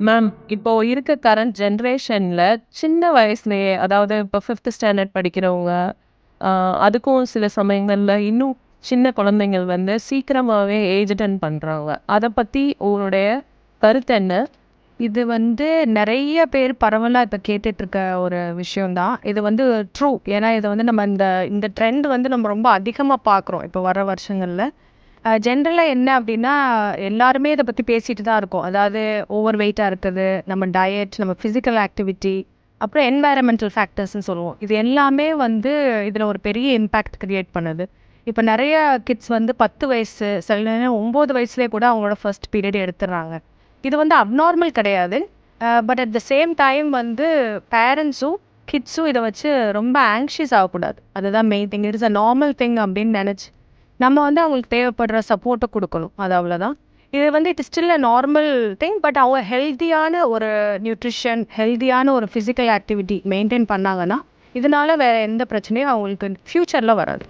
Ma'am இப்போ இருக்க current ஜென்ரேஷன்ல சின்ன வயசுலயே அதாவது இப்போ ஃபிஃப்த் ஸ்டாண்டர்ட் படிக்கிறவங்க ஆஹ் அதுக்கும் சில சமயங்கள்ல இன்னும் சின்ன குழந்தைங்கள் வந்து சீக்கிரமாவே ஏஜ் அட்டன் பண்றாங்க. அதை பத்தி உங்களுடைய கருத்து என்ன? இது வந்து நிறைய பேர் பரவலாக இப்போ கேட்டுட்ருக்க ஒரு விஷயம்தான். இது வந்து ட்ரூ ஏன்னா இதை வந்து நம்ம இந்த இந்த ட்ரெண்ட் வந்து நம்ம ரொம்ப அதிகமாக பார்க்குறோம். இப்போ வர வருஷங்களில். ஜென்ரலாக என்ன அப்படின்னா எல்லாருமே இதை பற்றி பேசிட்டு தான் இருக்கோம். அதாவது ஓவர் வெயிட்டாக இருக்குது நம்ம டயட் நம்ம ஃபிசிக்கல் ஆக்டிவிட்டி அப்புறம் என்வாயரமெண்டல் ஃபேக்டர்ஸ்னு சொல்லுவோம். இது எல்லாமே வந்து இதில் ஒரு பெரிய இம்பேக்ட் க்ரியேட் பண்ணுது. இப்போ நிறைய கிட்ஸ் வந்து பத்து வயசு சில நேரம் ஒம்பது வயசுலேயே கூட அவங்களோட ஃபர்ஸ்ட் பீரியட் எடுத்துடுறாங்க. இது வந்து அப்நார்மல் கிடையாது. But at the same time வந்து பேரண்ட்ஸும் கிட்ஸும் இதை வச்சு ரொம்ப ஆங்ஷியஸ் ஆகக்கூடாது. அதுதான் main thing it's a normal thing அப்படின்னு நினச்சி நம்ம வந்து அவங்களுக்கு தேவைப்படுற சப்போர்ட்டை கொடுக்கணும். அது அவ்வளோதான் இது வந்து it still a normal thing but அவங்க ஹெல்த்தியான ஒரு நியூட்ரிஷன் ஹெல்த்தியான ஒரு ஃபிசிக்கல் ஆக்டிவிட்டி மெயின்டைன் பண்ணாங்கன்னா இதனால வேறு எந்த பிரச்சனையும் அவங்களுக்கு ஃப்யூச்சரில் வராது.